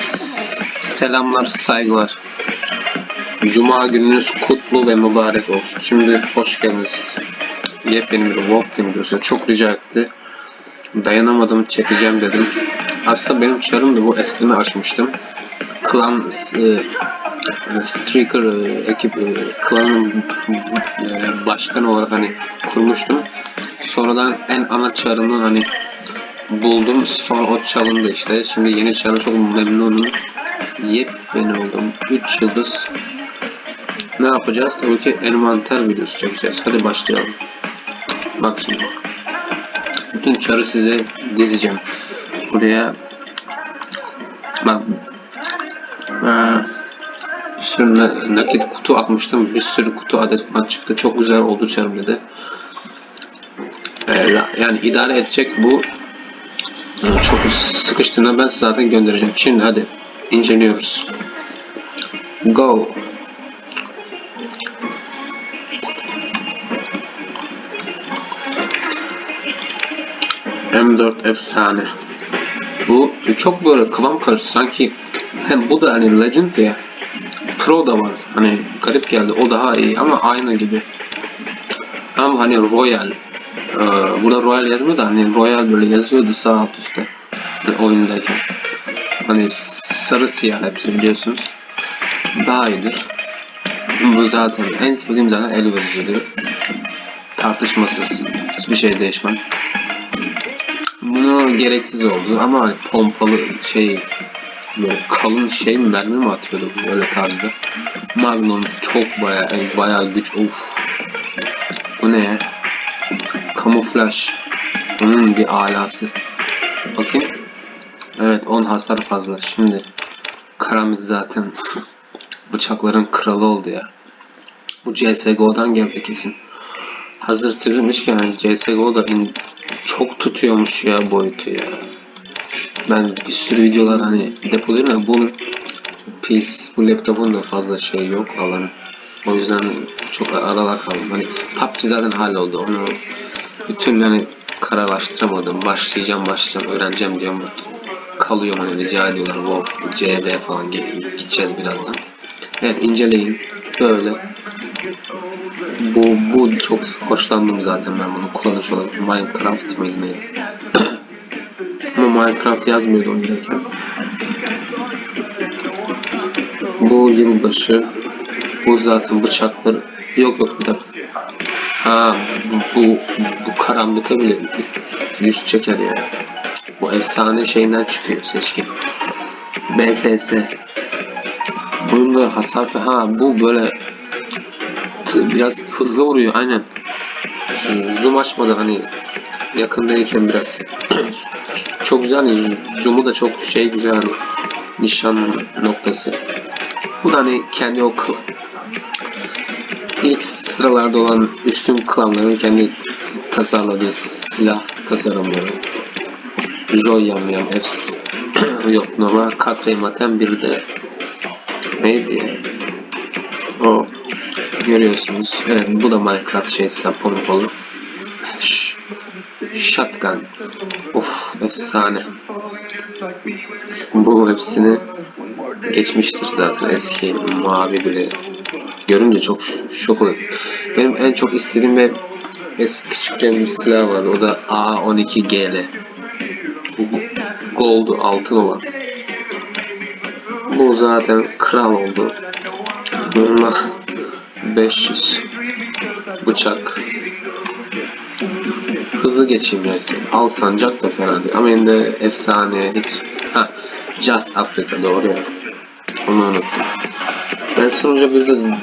Selamlar, saygılar. Cuma gününüz kutlu ve mübarek olsun. Şimdi hoş geldiniz. Yepyeni bir Walk videosu. Çok rica etti. Dayanamadım, çekeceğim dedim. Aslında benim çarım da bu eskiden açmıştım. Klan e, Streaker e, ekip e, klanın e, başkanı olarak hani kurmuştum. Sonradan en ana çarımı hani buldum. Sonra o çalındı işte. Şimdi yeni çarı çok memnunum. Yepyeni oldum. 3 yıldız. Ne yapacağız? Tabii ki envanter videosu çekeceğiz. Hadi başlayalım. Bak şimdi. Bütün çarı size dizeceğim. Buraya bak bir sürü na- nakit kutu atmıştım. Bir sürü kutu adet çıktı. Çok güzel oldu çarım dedi. Ee, yani idare edecek bu çok sıkıştığında ben zaten göndereceğim. Şimdi hadi inceliyoruz. Go. M4 efsane. Bu çok böyle kıvam karıştı. Sanki hem bu da hani Legend ya. Pro da var. Hani garip geldi. O daha iyi ama aynı gibi. Ama hani Royal. Ee, burada Royal yazmıyor da hani Royal böyle yazıyordu sağ alt üstte. Oyundayken. Hani sarı siyah hepsi biliyorsunuz. Daha iyidir. Bu zaten en sevdiğim zaten el vericidir. Tartışmasız. Hiçbir şey değişmem. Bunu gereksiz oldu ama hani pompalı şey böyle kalın şey mi mermi mi atıyordu böyle tarzda. Magnum çok baya baya güç of. Bu ne ya? Kamuflaj. Onun bir alası. Bakayım. Evet 10 hasar fazla. Şimdi Karamit zaten bıçakların kralı oldu ya. Bu CSGO'dan geldi kesin. Hazır sürülmüşken yani CSGO'da çok tutuyormuş ya boyutu ya. Ben bir sürü videolar hani depoluyorum ya bu pis bu laptopun da fazla şey yok alanı. O yüzden çok aralar kaldım. Hani PUBG zaten halloldu. Onu türlü hani kararlaştıramadım. Başlayacağım başlayacağım öğreneceğim diyorum. Kalıyorum hani rica ediyorlar. Wow, CB falan gideceğiz birazdan. Evet inceleyin. Böyle. Bu, bu çok hoşlandım zaten ben bunu kullanış olarak. Minecraft mıydı neydi? Ama Minecraft yazmıyordu oynarken. Bu yılbaşı. Bu zaten bıçakları. Yok yok bir dakika. Ha bu, bu, bu karambite bile yüz çeker ya. Bu efsane şeyinden çıkıyor seçkin. BSS. Bunun da hasar ha bu böyle biraz hızlı vuruyor aynen. Zoom açmadan hani yakındayken biraz çok güzel hani zoom'u da çok şey güzel hani nişan noktası. Bu da hani kendi o ilk sıralarda olan üstün klanların kendi tasarladığı silah tasarımları. Joy Yam hepsi yok normal Katre Maten bir de neydi? O görüyorsunuz. Evet bu da Minecraft şey pompalı. Ş- Shotgun. Of efsane. Bu hepsini geçmiştir zaten eski mavi bile. Görünce çok şok oluyor. Benim en çok istediğim ve eski küçükken bir silah vardı. O da A12GL. Gold altın olan. Bu zaten kral oldu. Bununla 500 bıçak hızlı geçeyim neyse. Al sancak da fena değil. Ama yine de efsane hiç. Ha, Just Africa doğru ya. Onu unuttum. Ben sonuca bir de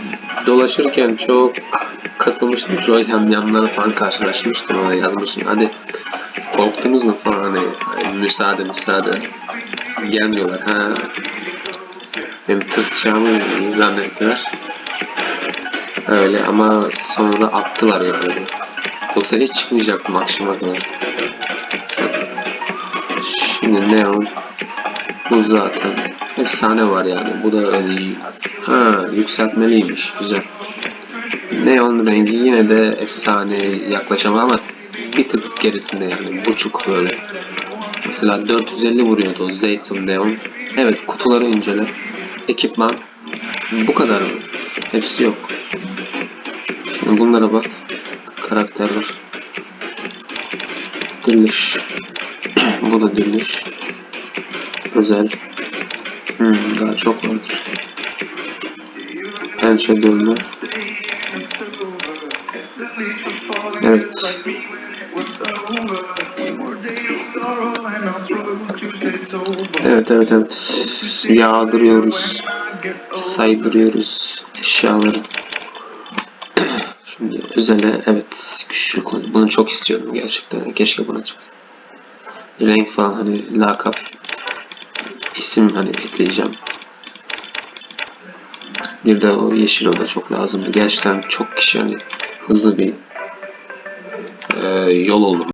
dolaşırken çok katılmıştım. Joy yamyamlara falan karşılaşmıştım. Ona yazmıştım. Hadi korktunuz mu falan hani hani müsaade müsaade gelmiyorlar. Ha. Benim tırsacağımı zannettiler. Öyle ama sonra attılar yani. Yoksa hiç çıkmayacaktım akşama kadar. Şimdi Neon bu zaten efsane var yani. Bu da öyle ha yükseltmeliymiş. Güzel. Neon rengi yine de efsane yaklaşamam ama bir tık gerisinde yani. Buçuk böyle. Mesela 450 vuruyordu Zeytin Leon. Evet kutuları incele. Ekipman bu kadar mı? Hepsi yok. Şimdi bunlara bak. Karakterler. Diriliş. bu da diriliş. Özel. Hmm, daha çok vardır. Pençe dönme. Evet. Evet evet evet. Yağdırıyoruz. Saydırıyoruz eşyaları. Şimdi özele evet güçlü konu. Bunu çok istiyordum gerçekten. Keşke buna çıksa. Renk falan hani lakap isim hani ekleyeceğim. Bir de o yeşil oda çok lazımdı. Gerçekten çok kişi hani hızlı bir e, yol oldu.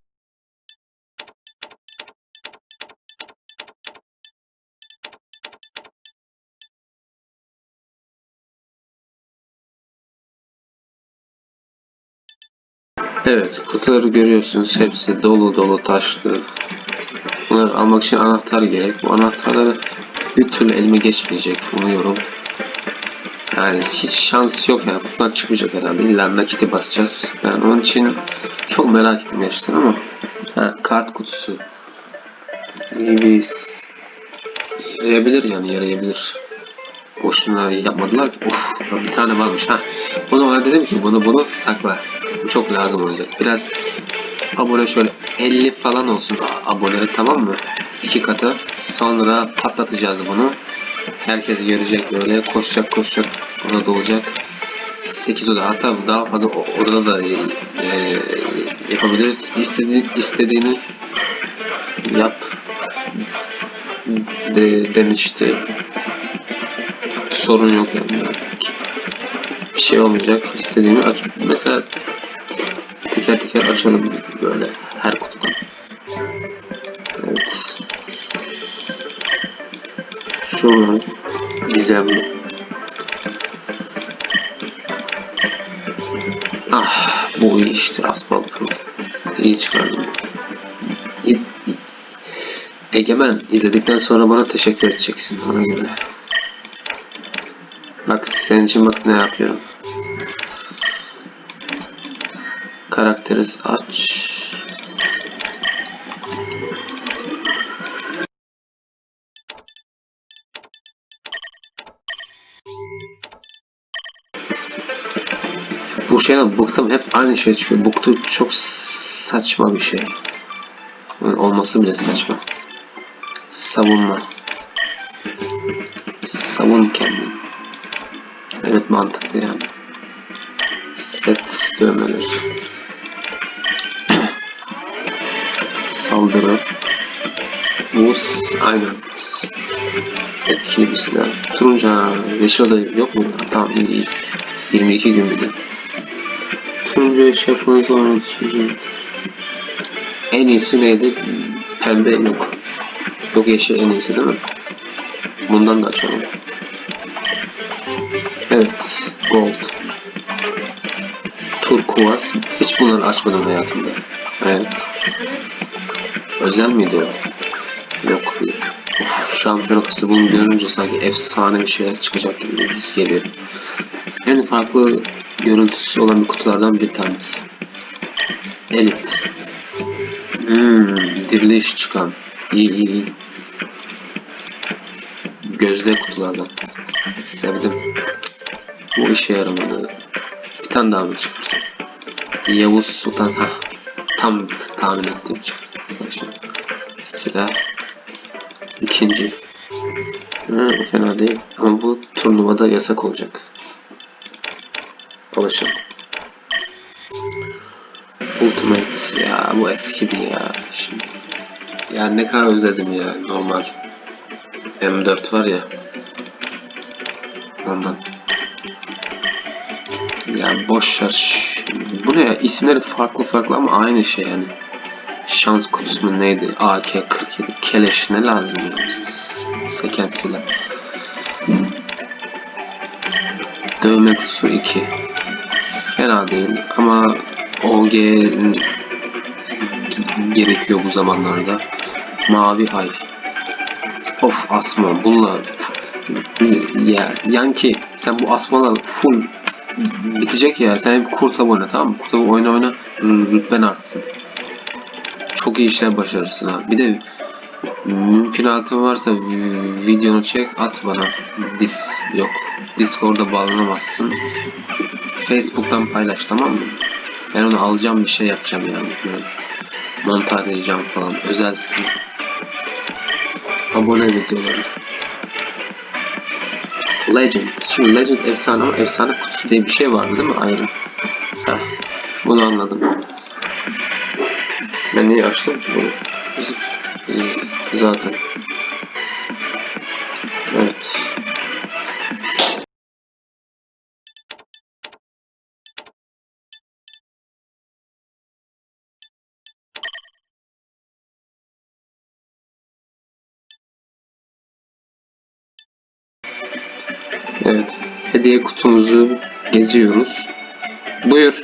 Evet, kutuları görüyorsunuz. Hepsi dolu dolu taşlı. Bunları almak için anahtar gerek. Bu anahtarları bir türlü elime geçmeyecek umuyorum. Yani hiç şans yok yani. Kutudan çıkmayacak herhalde. İlla nakiti basacağız. Yani onun için çok merak ettim gerçekten ama. Ha, kart kutusu. İyi yarayabilir yani yarayabilir. Boşuna yapmadılar. Of bir tane varmış ha. Bunu ona dedim ki bunu bunu sakla. Bu çok lazım olacak. Biraz abone şöyle 50 falan olsun abone tamam mı? İki katı. Sonra patlatacağız bunu. Herkes görecek böyle koşacak koşacak ona dolacak. 8 oda hatta daha fazla o- odada da e, e, yapabiliriz. İstediğini, istediğini yap de, demişti. Sorun yok yani. Bir şey olmayacak. İstediğini aç. Mesela teker teker açalım böyle her kutudan. Evet. Şuradan gizemli. Ah bu iyi işte pro. İyi çıkardım. Egemen izledikten sonra bana teşekkür edeceksin ona göre. Bak senin için bak ne yapıyorum. Karakteri aç. Bu şeyden bıktım hep aynı şey çıkıyor. Bıktı çok saçma bir şey. Yani olması bile saçma. Savunma. Savun kendini. Evet mantıklı yani. Set dövmeler. Saldırı. Buz. Aynen. Etkili bir silah. Turuncu ha. Yeşil oda yok mu? Tamam iyi iyi. 22 gün bir de. Turuncu iş yapmanız sonra En iyisi neydi? Pembe yok. Yok yeşil en iyisi değil mi? Bundan da açalım. Evet. Gold. Turkuaz. Hiç bunları açmadım hayatımda. Evet. Özel miydi o? Yok. Of, şampiyon kısı bunu görünce sanki efsane bir şeyler çıkacak gibi bir his geliyor. En farklı görüntüsü olan bir kutulardan bir tanesi. Elit. Hmm, diriliş çıkan. İyi iyi iyi. Gözde kutulardan. Sevdim. Bu işe yaramadı. Bir tane daha mı çıkarsa? Yavuz Sultan. Ha. Tam tahmin ettiğim çıktı. Silah. İkinci. Hı, fena değil. Ama bu turnuvada yasak olacak. Alışın. Ultimate. Ya bu eskidi ya. Şimdi. Ya ne kadar özledim ya normal. M4 var ya. Ondan. Ya boş ver. Bu ne ya? İsimleri farklı farklı ama aynı şey yani. Şans kutusu neydi? AK-47. Keleş ne lazım ya Seken silah. Dövme kutusu 2. Fena değil ama OG gerekiyor bu zamanlarda. Mavi ay. Of asma bununla ya Yanki sen bu asmalar full bitecek ya sen bir kurt abone tamam mı? Kurt oyna oyna rütben artsın. Çok iyi işler başarırsın ha. Bir de mümkünatın varsa vi- videonu çek at bana. Dis yok. Discord'a bağlanamazsın. Facebook'tan paylaş tamam mı? Ben onu alacağım bir şey yapacağım yani. Böyle montaj edeceğim falan. Özelsiz abone videoları. Legend. Şimdi Legend efsane ama efsane kutusu diye bir şey vardı değil mi ayrı? Heh, bunu anladım. Ben niye açtım ki bunu? Zaten. Hediye kutumuzu geziyoruz. Buyur.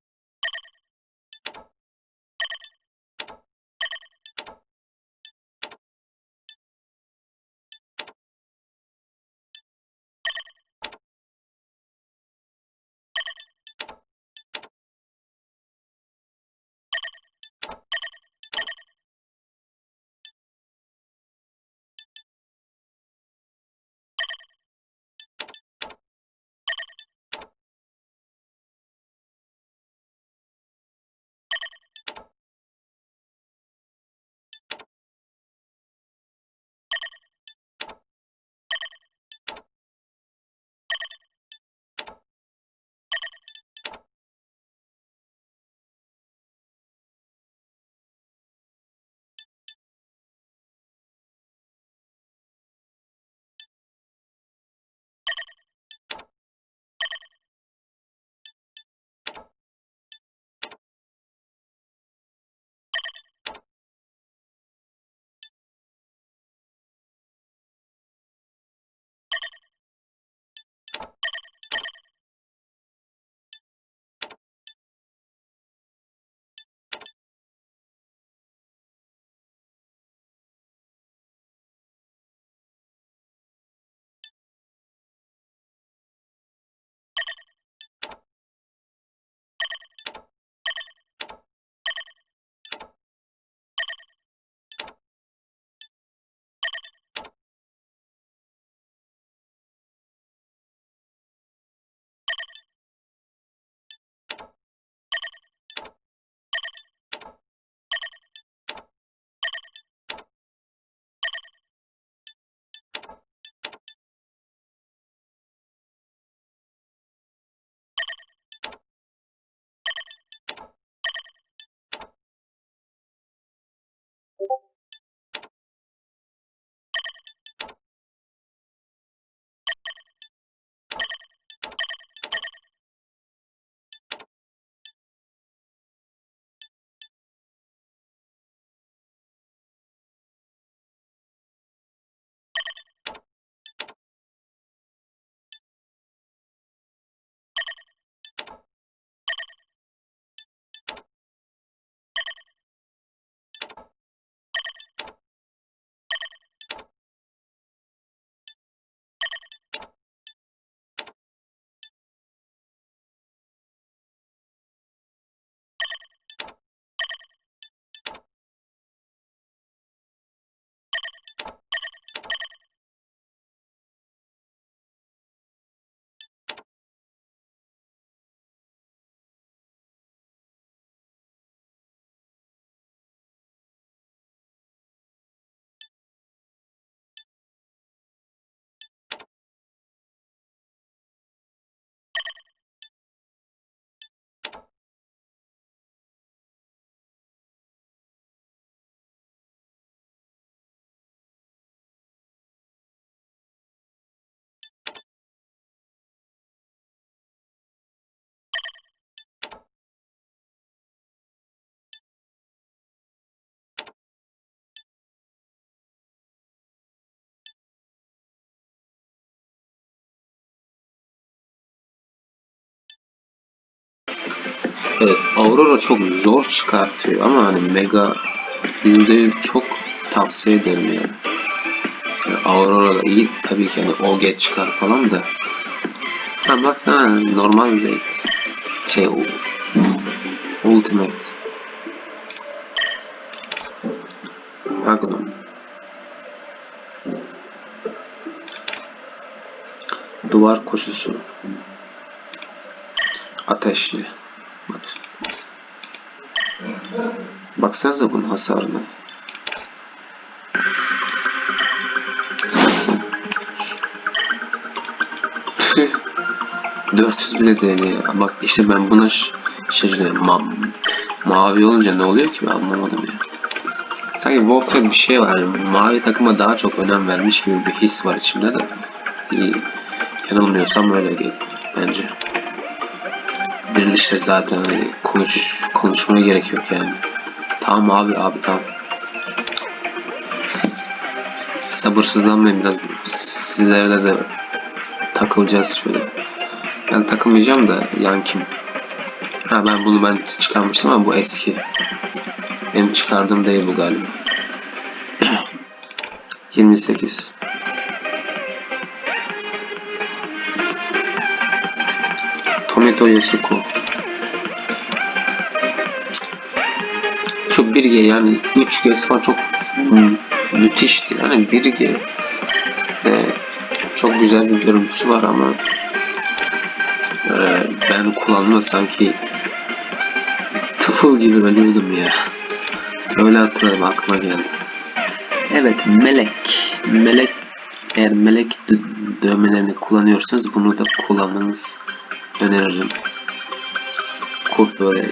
Aurora çok zor çıkartıyor ama hani Mega yüzde çok tavsiye ederim yani. yani Aurora da iyi tabii ki hani o geç çıkar falan da. Ha baksana normal Zeyt. Şey u- Ultimate. Magnum. Duvar koşusu. Ateşli. Baksanıza bunun hasarına. 80. Tüh. 400 bile değil. Bak işte ben buna şaşırıyorum. Ma mavi olunca ne oluyor ki ben anlamadım ya. Sanki Wolf'ta bir şey var. Mavi takıma daha çok önem vermiş gibi bir his var içimde de. İyi. Yanılmıyorsam öyle değil bence. Dirilişte zaten hani konuş konuşmaya gerek yok yani. Tamam abi abi tamam. S- sabırsızlanmayın biraz. Sizlerle de takılacağız şöyle. Ben takılmayacağım da yan kim? Ha ben bunu ben çıkarmıştım ama bu eski. Benim çıkardığım değil bu galiba. 28. Tomato Yasuko. 1G yani 3G falan çok mü- müthişti. Yani 1G de çok güzel bir görüntüsü var ama e, ben kullanma sanki tıfıl gibi ölüyordum ya. Öyle hatırladım aklıma geldi. Evet melek. Melek eğer melek dö- dövmelerini kullanıyorsanız bunu da kullanmanız öneririm. Kurt böyle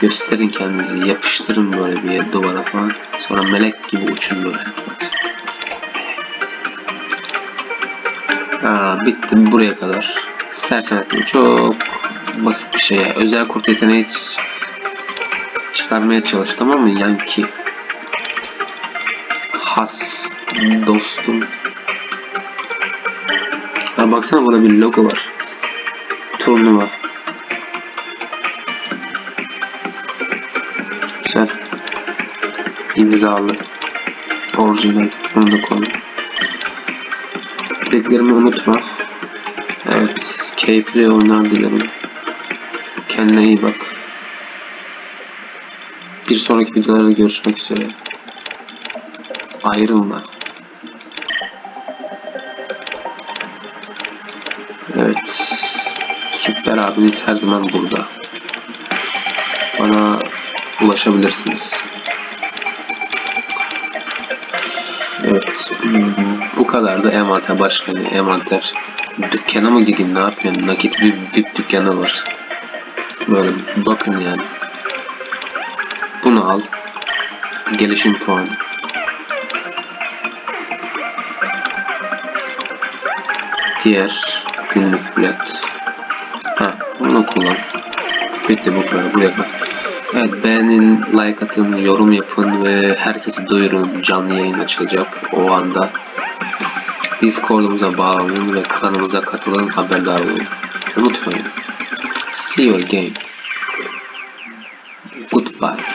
gösterin kendinizi, yapıştırın böyle bir yere, duvara falan. Sonra melek gibi uçun böyle. Aa, bitti buraya kadar. Sersemetli çok basit bir şey. Özel kurt yeteneği çıkarmaya çalıştım ama Yankee has dostum. Ha baksana burada bir logo var. Turnuva. İmzalı. Orijinal. Bunu da koy. Dileklerimi unutma. Evet. Keyifli oyunlar dilerim. Kendine iyi bak. Bir sonraki videolarda görüşmek üzere. Ayrılma. Evet. Süper abiniz her zaman burada. Bana ulaşabilirsiniz. Bu kadar da envanter başka ne? Envanter. Dükkana mı gideyim ne yapayım? Nakit bir VIP dükkanı var. Böyle bakın yani. Bunu al. Gelişim puanı. Diğer günlük bilet. Ha, bunu kullan. Bitti bu kadar. Buraya kadar. Evet beğenin, like atın, yorum yapın ve herkesi duyurun. Canlı yayın açılacak o anda. Discord'umuza bağlanın ve kanalımıza katılın, haberdar olun. Unutmayın. See you again. Goodbye.